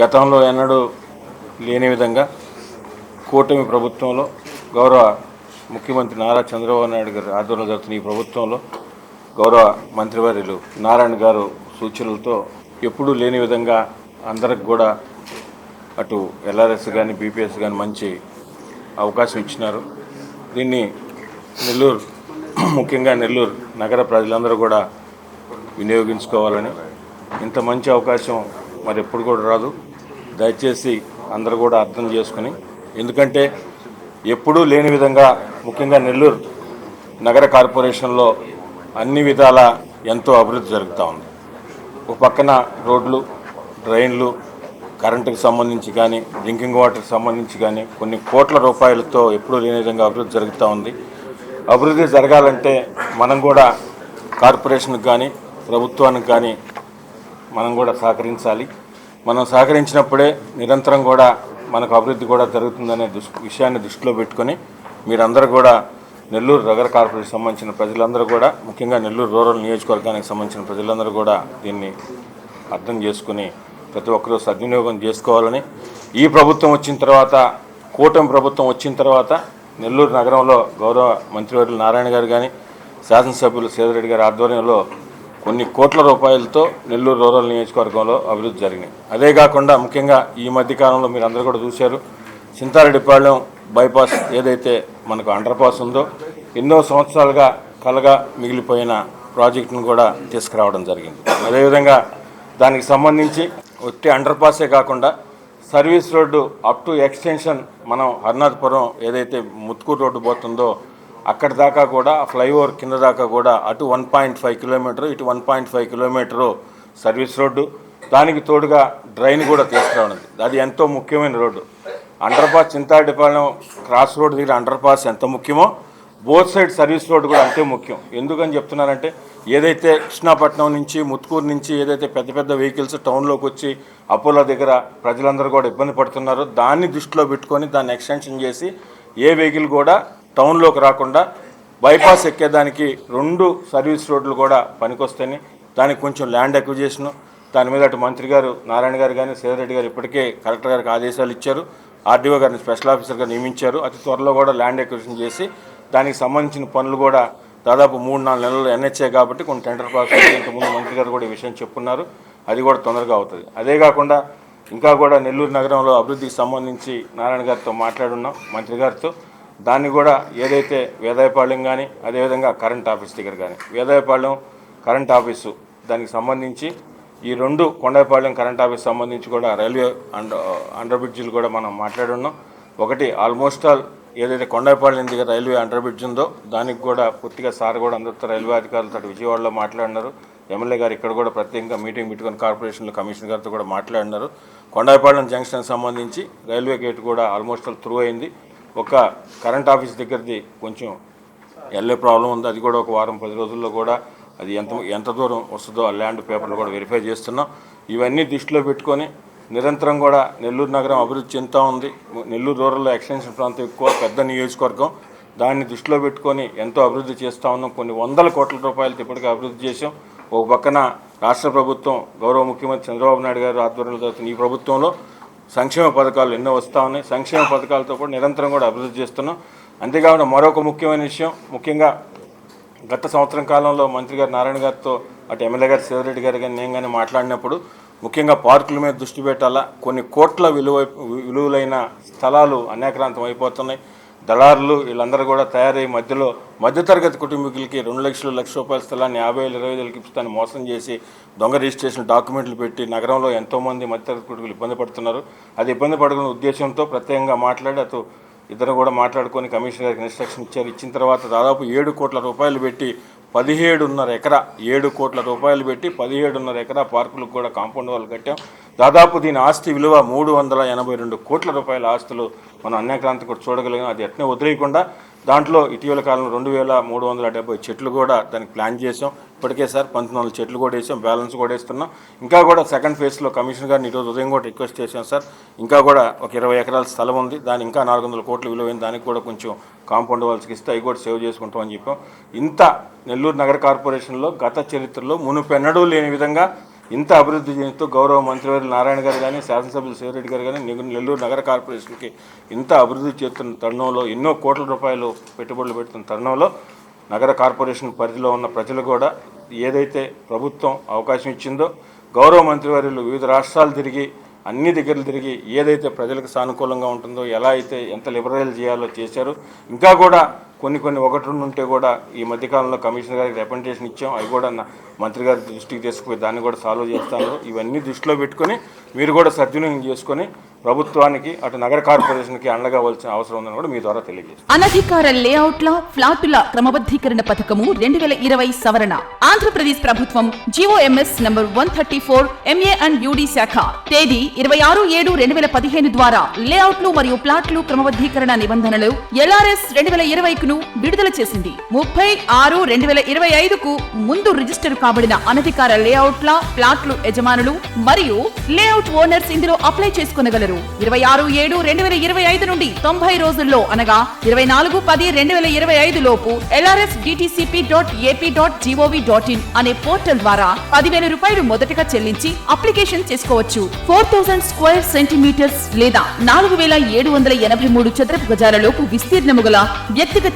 గతంలో ఎన్నడూ లేని విధంగా కూటమి ప్రభుత్వంలో గౌరవ ముఖ్యమంత్రి నారా చంద్రబాబు నాయుడు గారి ఆధ్వర్యంలో జరుగుతున్న ఈ ప్రభుత్వంలో గౌరవ మంత్రివర్యులు నారాయణ గారు సూచనలతో ఎప్పుడూ లేని విధంగా అందరికి కూడా అటు ఎల్ఆర్ఎస్ కానీ బీపీఎస్ కానీ మంచి అవకాశం ఇచ్చినారు. దీన్ని నెల్లూరు ముఖ్యంగా నెల్లూరు నగర ప్రజలందరూ కూడా వినియోగించుకోవాలని ఇంత మంచి అవకాశం మరి ఎప్పుడు కూడా రాదు. దయచేసి అందరూ కూడా అర్థం చేసుకుని ఎందుకంటే ఎప్పుడూ లేని విధంగా ముఖ్యంగా నెల్లూరు నగర కార్పొరేషన్లో అన్ని విధాల ఎంతో అభివృద్ధి జరుగుతూ ఉంది. ఒక పక్కన రోడ్లు డ్రైన్లు కరెంటుకు సంబంధించి కానీ డ్రింకింగ్ వాటర్కి సంబంధించి కానీ కొన్ని కోట్ల రూపాయలతో ఎప్పుడూ లేని విధంగా అభివృద్ధి జరుగుతూ ఉంది. అభివృద్ధి జరగాలంటే మనం కూడా కార్పొరేషన్కి కానీ ప్రభుత్వానికి కానీ మనం కూడా సహకరించాలి. మనం సహకరించినప్పుడే నిరంతరం కూడా మనకు అభివృద్ధి కూడా జరుగుతుందనే దుష్ విషయాన్ని దృష్టిలో పెట్టుకొని మీరందరూ కూడా నెల్లూరు నగర కార్పొరేషన్ సంబంధించిన ప్రజలందరూ కూడా ముఖ్యంగా నెల్లూరు రూరల్ నియోజకవర్గానికి సంబంధించిన ప్రజలందరూ కూడా దీన్ని అర్థం చేసుకుని ప్రతి ఒక్కరూ సద్వినియోగం చేసుకోవాలని. ఈ ప్రభుత్వం వచ్చిన తర్వాత కూటమి ప్రభుత్వం వచ్చిన తర్వాత నెల్లూరు నగరంలో గౌరవ మంత్రివర్యులు నారాయణ గారు కానీ శాసనసభ్యులు సేదరెడ్డి గారి ఆధ్వర్యంలో కొన్ని కోట్ల రూపాయలతో నెల్లూరు రూరల్ నియోజకవర్గంలో అభివృద్ధి జరిగినాయి. అదే కాకుండా ముఖ్యంగా ఈ మధ్యకాలంలో మీరు అందరూ కూడా చూశారు చింతారెడ్డిపాళెం బైపాస్ ఏదైతే మనకు అండర్ పాస్ ఉందో ఎన్నో సంవత్సరాలుగా కలగా మిగిలిపోయిన ప్రాజెక్టును కూడా తీసుకురావడం జరిగింది. అదేవిధంగా దానికి సంబంధించి ఒట్టి అండర్ పాసే కాకుండా service road up to extension మనం హర్నాథపురం ఏదైతే ముత్కూరు రోడ్డు పోతుందో అక్కడి దాకా కూడా ఫ్లైఓవర్ కింద దాకా కూడా అటు వన్ పాయింట్ ఫైవ్ కిలోమీటర్ ఇటు one point five kilometre service road. దానికి తోడుగా డ్రైన్ కూడా తీసుకురావడం. అది ఎంతో ముఖ్యమైన road. Underpass Chintadipalem cross road దగ్గర అండర్ పాస్ ఎంత ముఖ్యమో బోత్ సైడ్ సర్వీస్ రోడ్ కూడా అంతే ముఖ్యం. ఎందుకని చెప్తున్నారంటే ఏదైతే కృష్ణాపట్నం నుంచి ముత్కూరు నుంచి ఏదైతే పెద్ద పెద్ద వెహికల్స్ టౌన్లోకి వచ్చి అపోలో దగ్గర ప్రజలందరూ కూడా ఇబ్బంది పడుతున్నారో దాన్ని దృష్టిలో పెట్టుకొని దాన్ని ఎక్స్టెన్షన్ చేసి ఏ వెహికల్ కూడా టౌన్లోకి రాకుండా బైపాస్ ఎక్కేదానికి రెండు సర్వీస్ రోడ్లు కూడా పనికొస్తాయని దానికి కొంచెం ల్యాండ్ అక్విజేషను దాని మీద అటు మంత్రి గారు నారాయణ గారు కానీ సేదరెడ్డి గారు ఇప్పటికే కలెక్టర్ గారికి ఆదేశాలు ఇచ్చారు. ఆర్డీఓ గారిని స్పెషల్ ఆఫీసర్గా నియమించారు. అతి త్వరలో కూడా ల్యాండ్ అక్విజిషన్ చేసి దానికి సంబంధించిన పనులు కూడా దాదాపు మూడు నాలుగు నెలలు ఎన్హెచ్ఏ కాబట్టి కొన్ని టెండర్ ప్రాసెస్ ఇంతకుముందు మంత్రి గారు కూడా ఈ విషయం చెప్పున్నారు. అది కూడా తొందరగా అవుతుంది. అదే కాకుండా ఇంకా కూడా నెల్లూరు నగరంలో అభివృద్ధికి సంబంధించి నారాయణ గారితో మాట్లాడున్నాం మంత్రి గారితో. దాన్ని కూడా ఏదైతే వేదాయపాళ్యం కానీ అదేవిధంగా కరెంట్ ఆఫీస్ దగ్గర కానీ వేదాయపాళ్యం కరెంట్ ఆఫీసు దానికి సంబంధించి ఈ రెండు కొండాయిపాళ్యం కరెంట్ ఆఫీస్ సంబంధించి కూడా రైల్వే అండర్ అండర్ బ్రిడ్జిలు కూడా మనం మాట్లాడున్నాం. ఒకటి ఆల్మోస్ట్ ఆల్ ఏదైతే కొండాయిపాళ్యం దగ్గర రైల్వే అండర్ బ్రిడ్జ్ ఉందో దానికి కూడా పూర్తిగా సార్ కూడా అందరితో రైల్వే అధికారులతో విజయవాడలో మాట్లాడినారు. ఎమ్మెల్యే గారు ఇక్కడ కూడా ప్రత్యేకంగా మీటింగ్ పెట్టుకొని కార్పొరేషన్లో కమిషనర్ గారితో కూడా మాట్లాడినారు. కొండాయిపాళ్యం జంక్షన్ సంబంధించి రైల్వే గేట్ కూడా ఆల్మోస్ట్ ఆల్ త్రూ అయింది. ఒక కరెంట్ ఆఫీస్ దగ్గరది కొంచెం వెళ్ళే ప్రాబ్లం ఉంది. అది కూడా ఒక వారం పది రోజుల్లో కూడా అది ఎంత ఎంత దూరం వస్తుందో ఆ ల్యాండ్ పేపర్లు కూడా వెరిఫై చేస్తున్నాం. ఇవన్నీ దృష్టిలో పెట్టుకొని నిరంతరం కూడా నెల్లూరు నగరం అభివృద్ధి చెందుతూ ఉంది. నెల్లూరు రూరల్లో ఎక్స్టెన్షన్ ప్రాంతం ఎక్కువ పెద్ద నియోజకవర్గం. దాన్ని దృష్టిలో పెట్టుకొని ఎంతో అభివృద్ధి చేస్తూ ఉన్నాం. కొన్ని వందల కోట్ల రూపాయలతో ఇప్పటికే అభివృద్ధి చేసాం ఒక పక్కన రాష్ట్ర ప్రభుత్వం గౌరవ ముఖ్యమంత్రి చంద్రబాబు నాయుడు గారు ఆధ్వర్యంలో జరుగుతున్న ఈ ప్రభుత్వంలో సంక్షేమ పథకాలు ఎన్నో వస్తూ ఉన్నాయి. సంక్షేమ పథకాలతో కూడా నిరంతరం కూడా అభివృద్ధి చేస్తున్నాం. అంతేకాకుండా మరొక ముఖ్యమైన విషయం ముఖ్యంగా గత సంవత్సరం కాలంలో మంత్రి గారు నారాయణ గారితో అటు ఎమ్మెల్యే గారు శివరెడ్డి గారు కానీ నేను కానీ మాట్లాడినప్పుడు ముఖ్యంగా పార్కుల మీద దృష్టి పెట్టాలా? కొన్ని కోట్ల విలువ విలువలైన స్థలాలు అన్యాక్రాంతం అయిపోతున్నాయి. దళారులు వీళ్ళందరూ కూడా తయారై మధ్యలో మధ్యతరగతి కుటుంబీకులకి రెండు లక్షలు లక్ష రూపాయల స్థలాన్ని యాభై వేలు ఇరవై వేలకి ఇస్తాను మోసం చేసి దొంగ రిజిస్ట్రేషన్ డాక్యుమెంట్లు పెట్టి నగరంలో ఎంతోమంది మధ్యతరగతి కుటుంబీకులు ఇబ్బంది పడుతున్నారు. అది ఇబ్బంది పడుకునే ఉద్దేశంతో ప్రత్యేకంగా మాట్లాడి అతను ఇద్దరు కూడా మాట్లాడుకొని కమిషనర్ గారికి ఇన్స్ట్రక్షన్ ఇచ్చారు. ఇచ్చిన తర్వాత దాదాపు ఏడు కోట్ల రూపాయలు పెట్టి పదిహేడున్నర ఎకరా ఏడు కోట్ల రూపాయలు పెట్టి పదిహేడున్నర ఎకరా పార్కులకు కూడా కాంపౌండ్ వాళ్ళు కట్టాం. దాదాపు దీని ఆస్తి విలువ మూడు వందల ఎనభై రెండు కోట్ల రూపాయల ఆస్తులు మనం అన్యక్రాంతి కూడా చూడగలిగాం. అది ఎట్నే వదిలేయకుండా దాంట్లో ఇటీవల కాలంలో రెండు వేల మూడు వందల డెబ్బై చెట్లు కూడా దానికి ప్లాన్ చేసాం ఇప్పటికే సార్ పంతొమ్మిది వందల చెట్లు కూడా వేసాం బ్యాలెన్స్ కూడా వేస్తున్నాం. ఇంకా కూడా సెకండ్ ఫేజ్లో కమిషనర్ గారిని ఈరోజు ఉదయం కూడా రిక్వెస్ట్ చేశాం సార్. ఇంకా కూడా ఒక ఇరవై ఎకరాల స్థలం ఉంది. దాని ఇంకా నాలుగు వందల కోట్ల విలువైన దానికి కూడా కొంచెం కాంపౌండ్ వాళ్ళకి ఇస్తే అవి కూడా సేవ్ చేసుకుంటామని చెప్పాం. ఇంత నెల్లూరు నగర కార్పొరేషన్లో గత చరిత్రలో మునుపెన్నడూ లేని విధంగా ఇంత అభివృద్ధి చెందుతూ గౌరవ మంత్రివారి నారాయణ గారు కానీ శాసనసభ్యులు శివరెడ్డి గారు కానీ నెల్లూరు నగర కార్పొరేషన్కి ఇంత అభివృద్ధి చేస్తున్న తరుణంలో ఎన్నో కోట్ల రూపాయలు పెట్టుబడులు పెడుతున్న తరుణంలో నగర కార్పొరేషన్ పరిధిలో ఉన్న ప్రజలు కూడా ఏదైతే ప్రభుత్వం అవకాశం ఇచ్చిందో గౌరవ మంత్రివర్యులు వివిధ రాష్ట్రాలు తిరిగి అన్ని దగ్గరలు తిరిగి ఏదైతే ప్రజలకు సానుకూలంగా ఉంటుందో ఎలా అయితే ఎంత లిబరలైజ్ చేయాలో చేశారు ఇంకా కూడా కొన్ని కొన్ని ఒకటి రెండు ఉంటే కూడా ఈ మధ్యకాలంలో కమిషనర్ గారికి రిప్రజెంటేషన్ ఇచ్చాం. అవి కూడా నా మంత్రి గారి దృష్టికి తీసుకుపోయి దాన్ని కూడా సాల్వ్ చేస్తాను. ఇవన్నీ దృష్టిలో పెట్టుకొని మీరు కూడా సద్వినియోగం చేసుకొని ప్రభుత్వానికి అటు నగర కార్పొరేషన్కి అండగా వలసిన అవసరం ఉందని కూడా మీ ద్వారా తెలియజేస్తాను. అనధికార లేఅవుట్ల ఫ్లాటుల క్రమబద్ధీకరణ పథకము రెండు వేల ఇరవై సవరణ. ఆంధ్రప్రదేశ్ ప్రభుత్వం GOMS number one thirty four MA and UD శాఖ. తేదీ ఇరవై ఆరు ఏడు రెండు వేల పదిహేను ద్వారా లేఅవుట్లు మరియు ప్లాట్లు క్రమబద్ధీకరణ నిబంధనలు ఎల్ఆర్ఎస్ రెండు వేల ను విడుదల చేసింది. ముప్పై ఆరు రెండు వేల ఇరవై ఐదుకు ముందు రిజిస్టర్ కాబడిన అనధికార లేఅవుట్ల ప్లాట్లు యజమానులు మరియు లేఅవుట్ ఓనర్స్ ఇందులో అప్లై చేసుకునగలరు. ఇరవై ఆరు ఏడు రెండు వేల ఇరవై ఐదు నుండి తొంభై రోజుల్లో అనగా ఇరవై నాలుగు పది రెండు వేల ఇరవై ఐదు లోపు LRS DTCP dot AP dot GOV dot in అనే పోర్టల్ ద్వారా పదివేల రూపాయలు మొదటగా చెల్లించి అప్లికేషన్ చేసుకోవచ్చు. ఫోర్ థౌసండ్ స్క్వేర్ సెంటీమీటర్స్ లేదా నాలుగు వేల ఏడు వందల ఎనభై మూడు చదరపు గజాల లోపు విస్తీర్ణము గల వ్యక్తిగత